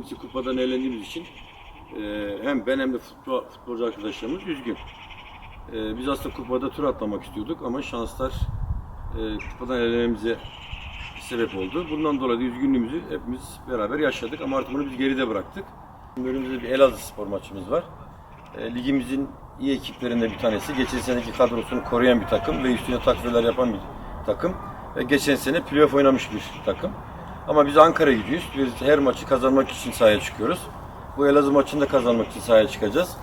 birincisi kupadan elendiğimiz için e, hem ben hem de futbol, futbolcu arkadaşlarımız üzgün. E, biz aslında kupada tur atlamak istiyorduk ama şanslar e, kupadan elenmemize sebep oldu. Bundan dolayı üzgünlüğümüzü hepimiz beraber yaşadık ama artık bunu biz geride bıraktık. Önümüzde bir Elazığ spor maçımız var. E, ligimizin iyi ekiplerinden bir tanesi. Geçen seneki kadrosunu koruyan bir takım ve üstüne takviyeler yapan bir takım. Ve geçen sene playoff oynamış bir takım. Ama biz Ankara gidiyoruz. Biz her maçı kazanmak için sahaya çıkıyoruz. Bu Elazığ maçını da kazanmak için sahaya çıkacağız.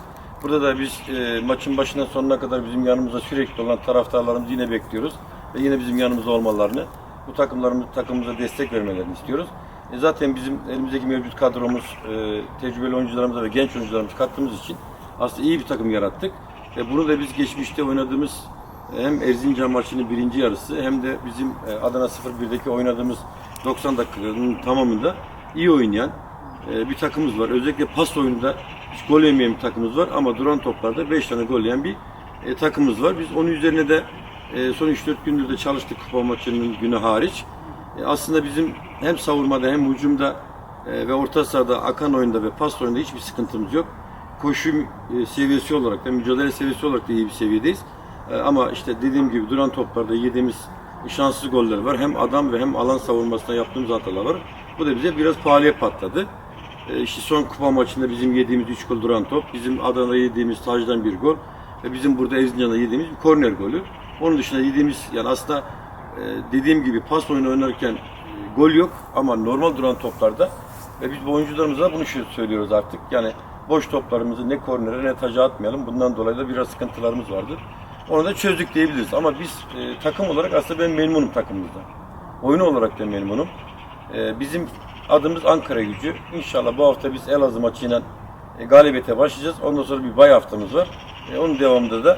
Burada da biz e, maçın başından sonuna kadar bizim yanımızda sürekli olan taraftarlarımızı yine bekliyoruz. Ve yine bizim yanımızda olmalarını, bu takımlarımız takımımıza destek vermelerini istiyoruz. E, zaten bizim elimizdeki mevcut kadromuz, e, tecrübeli oyuncularımıza ve genç oyuncularımızı kattığımız için aslında iyi bir takım yarattık. Ve bunu da biz geçmişte oynadığımız e, hem Erzincan maçının birinci yarısı hem de bizim e, Adana 01'deki oynadığımız 90 dakikanın tamamında iyi oynayan e, bir takımımız var. Özellikle pas oyununda hiç gol yemeyen bir takımımız var ama duran toplarda 5 tane gol yiyen bir e, takımımız var. Biz onun üzerine de son 3-4 gündür de çalıştık kupa maçının günü hariç. Aslında bizim hem savunmada hem hücumda ve orta sahada akan oyunda ve pas oyunda hiçbir sıkıntımız yok. Koşu seviyesi olarak da mücadele seviyesi olarak da iyi bir seviyedeyiz. E, ama işte dediğim gibi duran toplarda yediğimiz şanssız goller var. Hem adam ve hem alan savunmasında yaptığımız hatalar var. Bu da bize biraz pahalıya patladı. E, işte son kupa maçında bizim yediğimiz 3 gol duran top, bizim Adana'da yediğimiz Tac'dan bir gol ve bizim burada Erzincan'da yediğimiz bir korner golü. Onun dışında yediğimiz yani aslında e, dediğim gibi pas oyunu oynarken gol yok ama normal duran toplarda ve biz bu oyuncularımıza bunu söylüyoruz artık. Yani boş toplarımızı ne kornere ne taca atmayalım. Bundan dolayı da biraz sıkıntılarımız vardır. Onu da çözdük diyebiliriz. Ama biz e, takım olarak aslında ben memnunum takımımızdan. Oyunu olarak da memnunum. E, bizim adımız Ankara gücü. İnşallah bu hafta biz Elazığ maçıyla e, galibiyete başlayacağız. Ondan sonra bir bay haftamız var. E, onun devamında da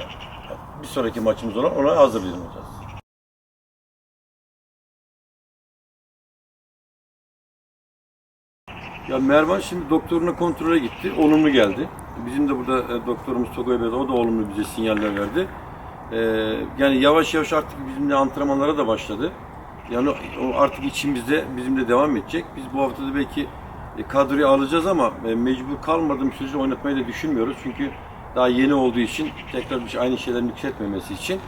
bir sonraki maçımız olan ona hazırlanacağız. Ya Mervan şimdi doktoruna kontrole gitti. Olumlu geldi. Bizim de burada e, doktorumuz Togay Bey o da olumlu bize sinyaller verdi. E, yani yavaş yavaş artık bizimle antrenmanlara da başladı. Yani o artık içimizde bizimle devam edecek. Biz bu haftada belki e, kadroyu alacağız ama e, mecbur kalmadığım sürece oynatmayı da düşünmüyoruz. Çünkü daha yeni olduğu için tekrar bir şey- aynı şeylerin yükseltmemesi için.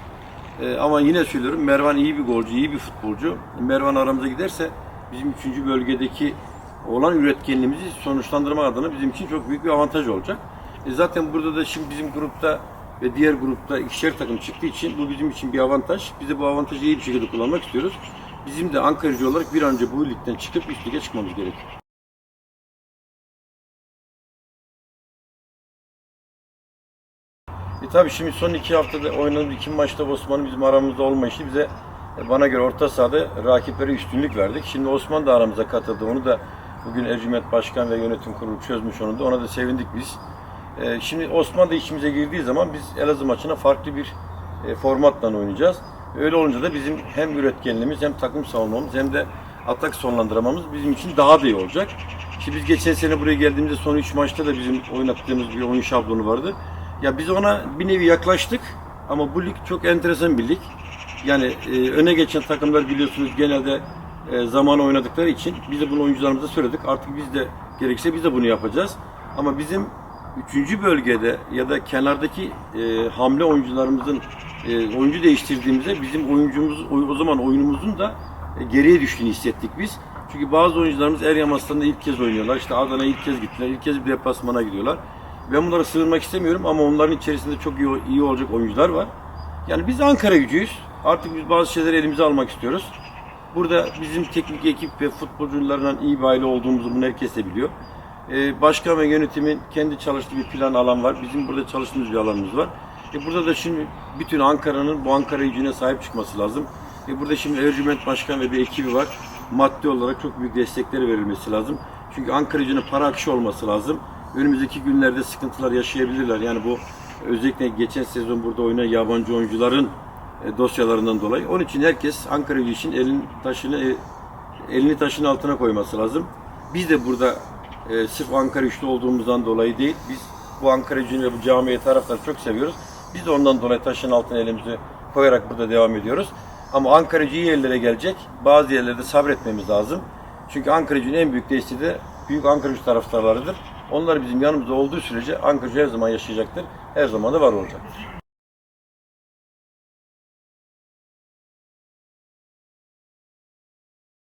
E, ama yine söylüyorum Mervan iyi bir golcü, iyi bir futbolcu. Mervan aramıza giderse bizim üçüncü bölgedeki olan üretkenliğimizi sonuçlandırma adına bizim için çok büyük bir avantaj olacak. Zaten burada da şimdi bizim grupta ve diğer grupta ikişer takım çıktığı için bu bizim için bir avantaj. Biz de bu avantajı iyi bir şekilde kullanmak istiyoruz. Bizim de Ankaracı olarak bir an önce bu ligden çıkıp üst lige çıkmamız gerekiyor. E tabii şimdi son iki haftada oynadığımız iki maçta Osman'ın bizim aramızda olmayışı bize e, bana göre orta sahada rakiplere üstünlük verdik. Şimdi Osman da aramıza katıldı. Onu da bugün Ercüment Başkan ve Yönetim Kurulu çözmüş onu da. Ona da sevindik biz. E, Şimdi Osman da içimize girdiği zaman biz Elazığ maçına farklı bir e, formatla oynayacağız. Öyle olunca da bizim hem üretkenliğimiz hem takım savunmamız hem de atak sonlandıramamız bizim için daha da iyi olacak. Şimdi biz geçen sene buraya geldiğimizde son 3 maçta da bizim oynattığımız bir oyun şablonu vardı. Ya biz ona bir nevi yaklaştık ama bu lig çok enteresan bir lig. Yani e, öne geçen takımlar biliyorsunuz genelde e, zaman oynadıkları için biz de bunu oyuncularımıza söyledik. Artık biz de gerekirse biz de bunu yapacağız. Ama bizim üçüncü bölgede ya da kenardaki e, hamle oyuncularımızın e, oyuncu değiştirdiğimizde bizim oyuncumuz o zaman oyunumuzun da e, geriye düştüğünü hissettik biz. Çünkü bazı oyuncularımız Eryan Aslan'da ilk kez oynuyorlar. İşte Adana'ya ilk kez gittiler. İlk kez bir deplasmana gidiyorlar. Ben bunlara sığınmak istemiyorum ama onların içerisinde çok iyi, iyi olacak oyuncular var. Yani biz Ankara gücüyüz. Artık biz bazı şeyleri elimize almak istiyoruz. Burada bizim teknik ekip ve futbolcularla iyi bir aile olduğumuzu bunu herkes de biliyor. Ee, başkan ve yönetimin kendi çalıştığı bir plan alan var. Bizim burada çalıştığımız bir alanımız var. E burada da şimdi bütün Ankara'nın bu Ankara gücüne sahip çıkması lazım. E burada şimdi Ercüment Başkan ve bir ekibi var. Maddi olarak çok büyük destekleri verilmesi lazım. Çünkü Ankara gücüne para akışı olması lazım. Önümüzdeki günlerde sıkıntılar yaşayabilirler. Yani bu özellikle geçen sezon burada oynayan yabancı oyuncuların e, dosyalarından dolayı. Onun için herkes Ankara gücü için elin taşını e, elini taşın altına koyması lazım. Biz de burada e, sırf Ankara güçlü olduğumuzdan dolayı değil, biz bu Ankara gücünü ve bu camiye taraftarı çok seviyoruz. Biz de ondan dolayı taşın altına elimizi koyarak burada devam ediyoruz. Ama Ankara gücü iyi yerlere gelecek. Bazı yerlerde sabretmemiz lazım. Çünkü Ankara gücünün en büyük desteği de büyük Ankara gücü taraftarlarıdır. Onlar bizim yanımızda olduğu sürece Ankara gücü her zaman yaşayacaktır. Her zaman da var olacaktır.